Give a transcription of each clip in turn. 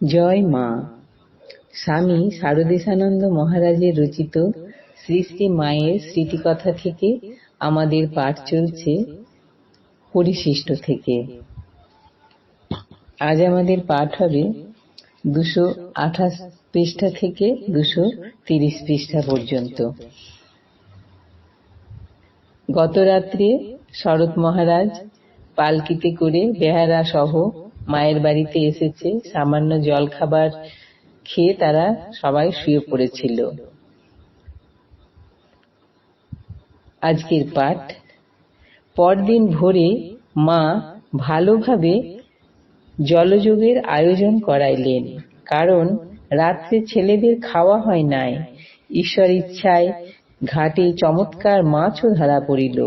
জয় মা। স্বামী শারদেশানন্দ মহারাজের রচিত শ্রী শ্রী মায়ের স্মৃতিকথা থেকে আমাদের পাঠ চলছে পরিশিষ্ট থেকে। আজ আমাদের পাঠ হবে দুশো আঠাশ পৃষ্ঠা থেকে দুশো তিরিশ পৃষ্ঠা পর্যন্ত। গত রাত্রে শরৎ মহারাজ পালকিতে করে বেহারা সহ মায়ের বাড়িতে এসেছে, সামান্য জল খাবার খেয়ে তারা সবাই শুয়ে পড়েছিল। আজকের পাঠ, পরদিন ভোরে মা ভালোভাবে জলযোগের আয়োজন করাইলেন, কারণ রাত্রে ছেলেদের খাওয়া হয় নাই। ঈশ্বর ইচ্ছায় ঘাটে চমৎকার মাছও ধরা পড়িল।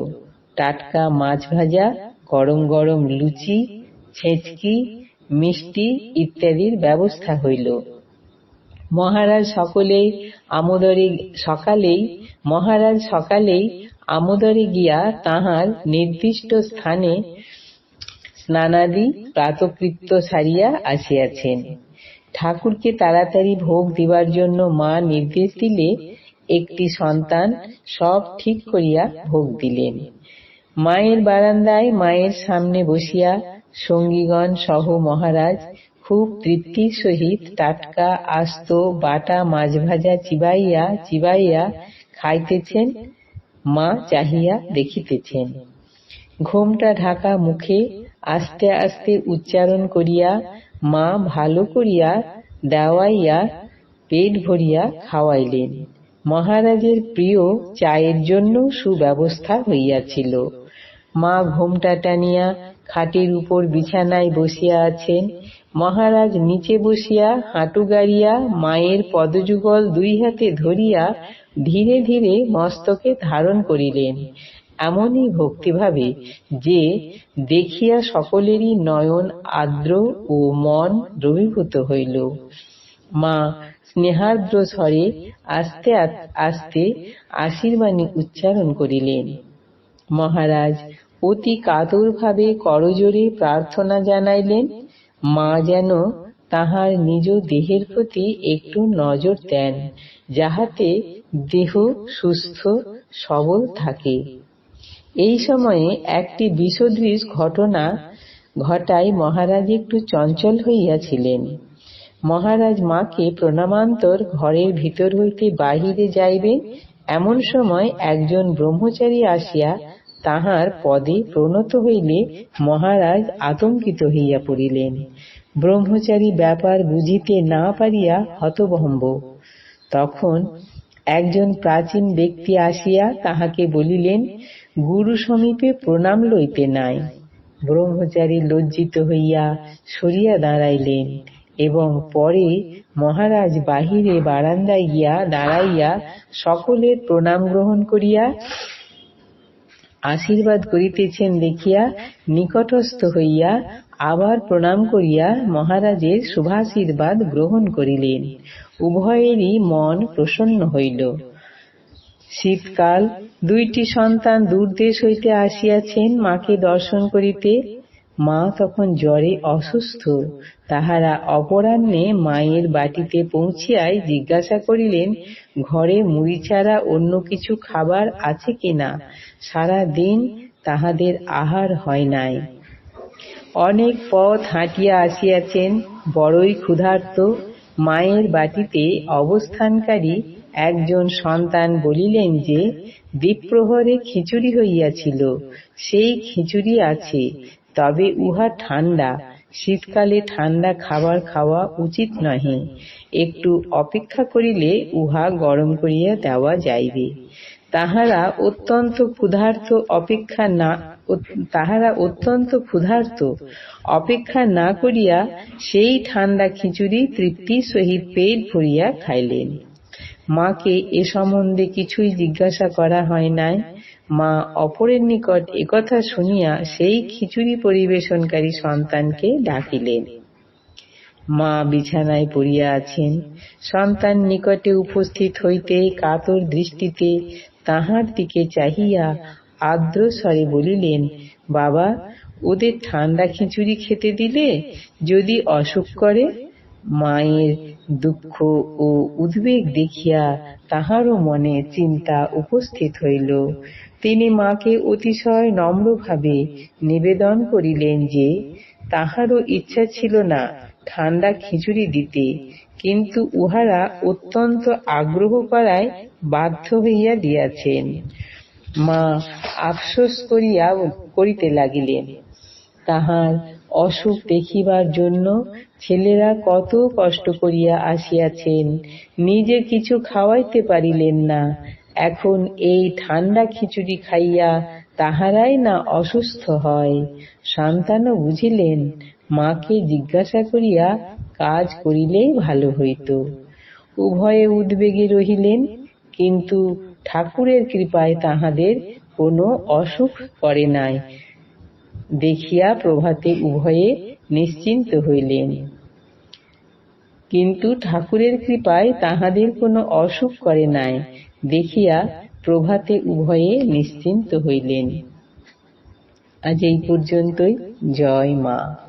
টাটকা মাছ ভাজা, গরম গরম লুচি ছেঁচকি মিষ্টি ইত্যাদির ব্যবস্থা হইল। মহারাজ সকলেই আমোদরে, সকালেই, মহারাজ সকালেই আমোদরে গিয়া তাহার নির্দিষ্ট স্থানে স্নানাদি প্রাতকৃত্য সারিয়া আসিয়াছেন। ঠাকুরকে তাড়াতাড়ি ভোগ দিবার জন্য মা নির্দেশ দিলে একটি সন্তান সব ঠিক করিয়া ভোগ দিলেন। মায়ের বারান্দায় মায়ের সামনে বসিয়া সঙ্গীগণ সহ মহারাজ খুব তৃপ্তির সহিত টাটকা, আস্ত, বাটা মাছ ভাজা চিবাইয়া চিবাইয়া খাইতেছেন, মা চাহিয়া দেখিতেছেন। ঘোমটা ঢাকা মুখে আস্তে আস্তে উচ্চারণ করিয়া মা ভালো করিয়া দেওয়াইয়া পেট ভরিয়া খাওয়াইলেন। মহারাজের প্রিয় চায়ের জন্য সুব্যবস্থা হইয়াছিল। মা ঘোমটা টানিয়া খাটের উপর বিছানায় বসিয়া আছেন। মহারাজ নিচে বসিয়া হাঁটু গাড়িয়া মায়ের পদযুগল দুই হাতে ধরিয়া ধীরে ধীরে মস্তকে ধারণ করিলেন। এমনই ভক্তিভাবে যে দেখিয়া সকলেরই নয়ন আর্দ্র ও মন দ্রবীভূত হইল। মা স্নেহার্দ্র স্বরে আস্তে আস্তে আশীর্বাণী উচ্চারণ করিলেন। মহারাজ, অতি কাতরভাবে করজোরে প্রার্থনা জানাইলেন, মা যেন তাহার নিজ দেহের প্রতি একটু নজর দেন, যাহাতে দেহ সুস্থ, সবল থাকে। এই সময়ে একটি বিষদৃশ ঘটনা ঘটায় মহারাজ একটু চঞ্চল হইয়াছিলেন। মহারাজ মাকে প্রণামান্তর ঘরের ভিতর হইতে বাহিরে যাইবেন এমন সময় একজন ব্রহ্মচারী আসিয়া তাহার পদে প্রণত হইলে মহারাজ আতঙ্কিত হইয়া পড়িলেন। ব্রহ্মচারী ব্যাপার বুঝিতে না পারিয়া হতভম্ব। তখন একজন প্রাচীন ব্যক্তি আসিয়া তাহাকে বলিলেন, গুরু সমীপে প্রণাম লইতে নাই। ব্রহ্মচারী লজ্জিত হইয়া সরিয়া দাঁড়াইলেন এবং পরে মহারাজ বাহিরে বারান্দায় গিয়া দাঁড়াইয়া সকলের প্রণাম গ্রহণ করিয়া আশীর্বাদ করিতেছেন দেখিয়া নিকটস্থ হইয়া আবার প্রণাম করিয়া মহারাজের শুভাশীর্বাদ গ্রহণ করিলেন। উভয়েরই মন প্রসন্ন হইল। শীতকাল, দুইটি সন্তান দূর দেশ হইতে আসিয়াছেন, মাকে দর্শন করিতে মা তখন জ্বরে অসুস্থ। তাহারা অপরাহ্নে মায়ের বাটিতে পৌঁছিয়াই জিজ্ঞাসা করিলেন, ঘরে মুড়ি ছাড়া অন্য কিছু খাবার আছে কিনা সারা দিন তাহাদের আহার হয় নাই। অনেক পথ হাঁটিয়া আসিয়াছেন বড়ই ক্ষুধার্ত। মায়ের বাটিতে অবস্থানকারী একজন সন্তান বলিলেন যে, দ্বীপ্রহরে খিচুড়ি হইয়াছিল, সেই খিচুড়ি আছে। তবে উহা ঠান্ডা। শীতকালে ঠান্ডা খাবার খাওয়া উচিত নহে। একটু অপেক্ষা করিলে উহা গরম করিয়া দেওয়া যাইবে। তাহারা অত্যন্ত ক্ষুধার্ত অপেক্ষা না, তাহারা অত্যন্ত ক্ষুধার্ত অপেক্ষা না করিয়া সেই ঠান্ডা খিচুড়ি তৃপ্তির সহিত পেট ভরিয়া খাইলেন। মাকে এ সম্বন্ধে কিছুই জিজ্ঞাসা করা হয় নাই। মা অপরের নিকট একথা শুনিয়া সেই খিচুড়ি পরিবেশনকারী সন্তানকে ডাকিলেন। মা বিছানায় পড়িয়া আছেন। সন্তান নিকটে উপস্থিত হইতে কাতর দৃষ্টিতে তাহার দিকে চাহিয়া আর্দ্র স্বরে বলিলেন, বাবা, ওদের ঠান্ডা খিচুড়ি খেতে দিলে যদি অসুখ করে? মায়ের দুঃখ ও উদ্বেগ দেখিয়া তাহারও মনে চিন্তা উপস্থিত হইল। তিনি মাকে অতিশয় নম্রভাবে নিবেদন করিলেন যে, তাহারও ইচ্ছা ছিল না ঠান্ডা খিচুড়ি দিতে, কিন্তু উহারা অত্যন্ত আগ্রহ করায় বাধ্য হইয়া দিয়াছেন। মা আফসোস করিয়া করিতে লাগিলেন। তাহার অসুখ দেখিবার জন্য ছেলেরা কত কষ্ট করিয়া আসিয়াছেন, নিজে কিছু খাওয়াইতে পারিলেন না। এখন এই ঠান্ডা খিচুড়ি খাইয়া তাহারাই না অসুস্থ হয়। সন্তানও বুঝিলেন, মাকে জিজ্ঞাসা করিয়া কাজ করিলেই ভালো হইত। উভয়ে উদ্বেগে রহিলেন, কিন্তু ঠাকুরের কৃপায় তাহাদের কোনো অসুখ করে নাই। দেখিয়া প্রভাতে উভয়ে নিশ্চিন্ত হইলেন। কিন্তু ঠাকুরের কৃপায় তাহাদের কোনো অসুখ করে নাই, দেখিয়া প্রভাতে উভয়ে নিশ্চিন্ত হইলেন। আজ এই পর্যন্তই। জয় মা।